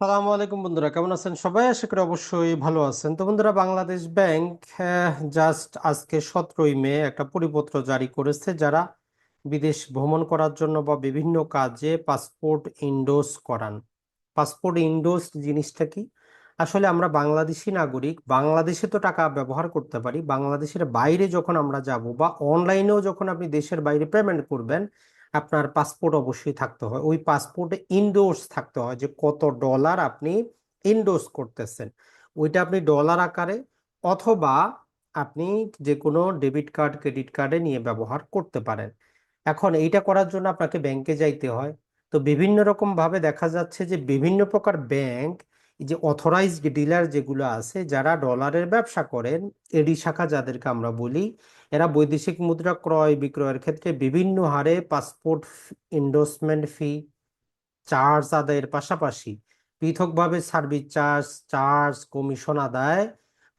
সালামু আলাইকুম বন্ধুরা, কেমন আছেন সবাই? আশা করি অবশ্যই ভালো আছেন। তো বন্ধুরা, বাংলাদেশ ব্যাংক জাস্ট আজকে সতেরোই মে একটা পরিপত্র জারি করেছে যারা বিদেশ ভ্রমণ করার জন্য বা বিভিন্ন কাজে পাসপোর্ট ইন্ডোর্স করান। পাসপোর্ট ইন্ডোর্স জিনিসটা কি? আসলে আমরা বাংলাদেশি নাগরিক, বাংলাদেশে তো টাকা ব্যবহার করতে পারি। বাংলাদেশের বাইরে যখন আমরা যাব বা অনলাইনেও যখন আপনি দেশের বাইরে পেমেন্ট করবেন আপনার পাসপোর্ট অবশ্যই থাকতে হয়। ওই পাসপোর্টে ইন্ডোর্স থাকতে হয় যে কত ডলার আপনি ইন্ডোর্স করতেছেন। ওইটা আপনি ডলার আকারে অথবা আপনি যে কোনো ডেবিট কার্ড ক্রেডিট কার্ডে নিয়ে ব্যবহার করতে পারেন। এখন এইটা করার জন্য আপনাকে ব্যাংকে যাইতে হয়। তো বিভিন্ন রকম ভাবে দেখা যাচ্ছে যে বিভিন্ন প্রকার ব্যাংক যে অথরাইজড ডিলার যেগুলো আছে, যারা ডলারের ব্যবসা করেন এডি শাখা যাদেরকে আমরা বলি, এরা বৈদেশিক মুদ্রা ক্রয় বিক্রয়ের ক্ষেত্রে বিভিন্ন হারে পাসপোর্ট এন্ডোর্সমেন্ট ফি চার্জ আদায়ের পাশাপাশি পৃথকভাবে সার্ভিস চার্জ চার্জ কমিশন আদায়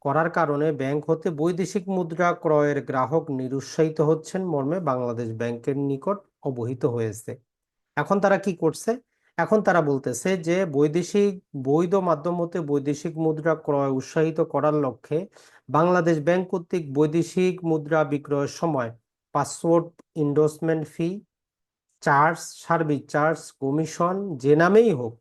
করার কারণে ব্যাংক হতে বৈদেশিক মুদ্রা ক্রয়ের গ্রাহক নিরুৎসাহিত হচ্ছেন। মর্মে বাংলাদেশ ব্যাংকের নিকট অবহিত হয়েছে। এখন তারা কি করছে? এখন তারা বলতেছে যে বৈদেশিক, বৈধ মাধ্যম হতে বৈদেশিক মুদ্রা ক্রয় উৎসাহিত করার লক্ষ্যে বাংলাদেশ ব্যাংক কর্তৃক বৈদেশিক মুদ্রা বিক্রয়ের সময় passport endorsement fee charge service charge commission যে নামেই হোক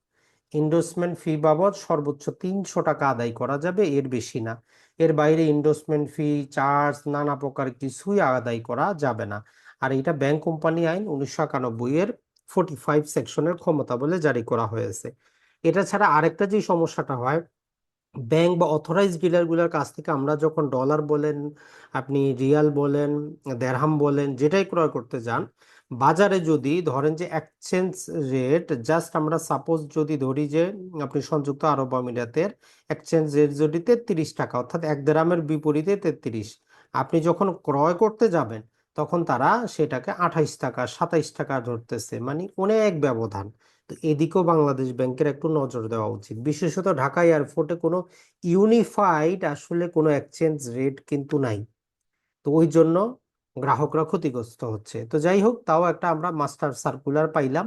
ইন্ডোর্সমেন্ট ফি বাবদ সর্বোচ্চ তিনশো টাকা আদায় করা যাবে, এর বেশি না। এর বাইরে ইন্ডোর্সমেন্ট ফি চার্জ নানা প্রকার কিছুই আদায় করা যাবে না। আর এটা ব্যাংক কোম্পানি আইন উনিশশো একানব্বই এর ফোর্টি ফাইভ সেকশনের ক্ষমতা বলে জারি করা হয়েছে। এটা ছাড়া আরেকটা যে সমস্যাটা হয় ব্যাংক বা অথরাইজ ডিলারগুলোর কাছ থেকে আমরা যখন ডলার বলেন, আপনি রিয়াল বলেন দেরহাম বলেন, যেটাই ক্রয় করতে যান, বাজারে যদি ধরেন যে এক্সচেঞ্জ রেট জাস্ট আমরা সাপোজ যদি ধরি যে আপনি সংযুক্ত আরব আমিরাতের এক্সচেঞ্জ রেট যদি তেত্রিশ টাকা, অর্থাৎ এক দেড়ামের বিপরীতে তেত্রিশ, আপনি যখন ক্রয় করতে যাবেন তখন তারা সেটাকে আঠাইশ টাকা, সাতাইশ টাকা ধরতেছে। মানে অনেক ব্যবধান। তো এদিকেও বাংলাদেশ ব্যাংকের একটু নজর দেওয়া উচিত। বিশেষত ঢাকা এয়ারপোর্টে কোনো ইউনিফাইড আসলে কোনো এক্সচেঞ্জ রেট কিন্তু নাই। তো ওই জন্য গ্রাহকরা ক্ষতিগ্রস্ত হচ্ছে। তো যাই হোক, তাও একটা আমরা মাস্টার সার্কুলার পাইলাম।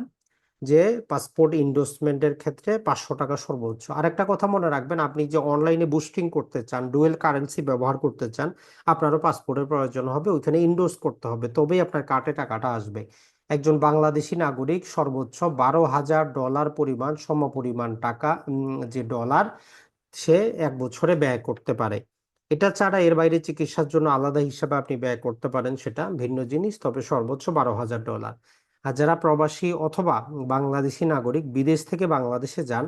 যে পাসপোর্ট ইন্ডোর্সমেন্টের ক্ষেত্রে পাঁচশো টাকা সর্বোচ্চ। আরেকটা কথা মনে রাখবেন, আপনি যে অনলাইনে বুস্টিং করতে চান ডুয়েল কারেন্সি ব্যবহার করতে চান, আপনারও পাসপোর্টের প্রয়োজন হবে, ওইখানে ইন্ডোর্স করতে হবে, তবেই আপনার কার্ডে টাকাটা আসবে। একজন বাংলাদেশি নাগরিক সর্বোচ্চ বারো হাজার ডলার পরিমাণ সমপরিমাণ টাকা যে ডলার সে এক বছরে ব্যয় করতে পারে। এটা ছাড়া এর বাইরে চিকিৎসার জন্য আলাদা হিসাবে আপনি ব্যয় করতে পারেন সেটা ভিন্ন জিনিস, তবে সর্বোচ্চ বারো হাজার ডলার আর যারা প্রবাসী অথবা বাংলাদেশি নাগরিক বিদেশ থেকে বাংলাদেশে যান,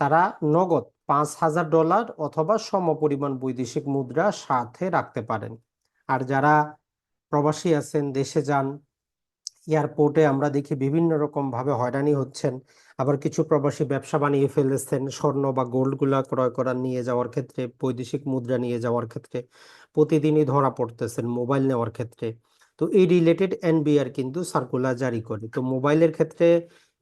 তারা নগদ পাঁচ হাজার ডলার অথবা সমপরিমাণ বৈদেশিক মুদ্রা সাথে রাখতে পারেন। আর যারা প্রবাসী আছেন, দেশে যান, এয়ারপোর্টে আমরা দেখি বিভিন্ন রকম ভাবে হয়রানি হচ্ছেন। আবার কিছু প্রবাসী ব্যবসা বানিয়ে ফেলেছেন, স্বর্ণ বা গোল্ডগুলা ক্রয় করার নিয়ে যাওয়ার ক্ষেত্রে, বৈদেশিক মুদ্রা নিয়ে যাওয়ার ক্ষেত্রে, প্রতিদিনই ধরা পড়তেছেন মোবাইল নেওয়ার ক্ষেত্রে। তো এই রিলেটেড এনবিআর কিন্তু সার্কুলার জারি করে। তো মোবাইলের ক্ষেত্রে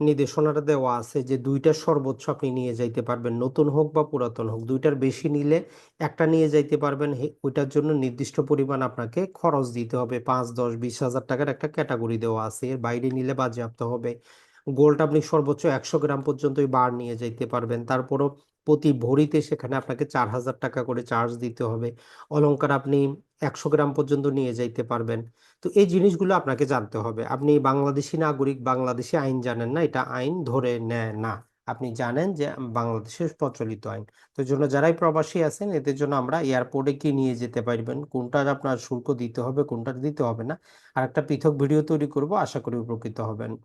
নির্দেশনাটা দেওয়া আছে যে দুইটার সর্বোচ্চ আপনি নিয়ে যাইতে পারবেন, নতুন হোক বা পুরাতন হোক। দুইটার বেশি নিলে একটা নিয়ে যাইতে পারবেন ওইটার জন্য নির্দিষ্ট পরিমাণ আপনাকে খরচ দিতে হবে। পাঁচ, দশ, বিশ হাজার টাকার একটা ক্যাটাগরি দেওয়া আছে। এর বাইরে নিলে বাজেয়াপ্ত হবে। গোল্ড আপনি সর্বোচ্চ একশো গ্রাম পর্যন্তই বার নিয়ে যাইতে পারবেন। তারপরও প্রতি ভরিতে সেখানে আপনাকে চার হাজার টাকা করে চার্জ দিতে হবে। অলংকার আপনি একশো গ্রাম পর্যন্ত নিয়ে যাইতে পারবেন। তো এই জিনিসগুলো আপনাকে জানতে হবে। আপনি বাংলাদেশি নাগরিক, বাংলাদেশি আইন জানেন না, এটা আইন ধরে নেয় না। আপনি জানেন যে বাংলাদেশের প্রচলিত আইন। তো জন্য যারাই প্রবাসী আছেন, এদের জন্য আমরা এয়ারপোর্টে কি নিয়ে যেতে পারবেন, কোনটার আপনার শুল্ক দিতে হবে কোনটা দিতে হবে না আর একটা পৃথক ভিডিও তৈরি করব, আশা করি উপকৃত হবেন।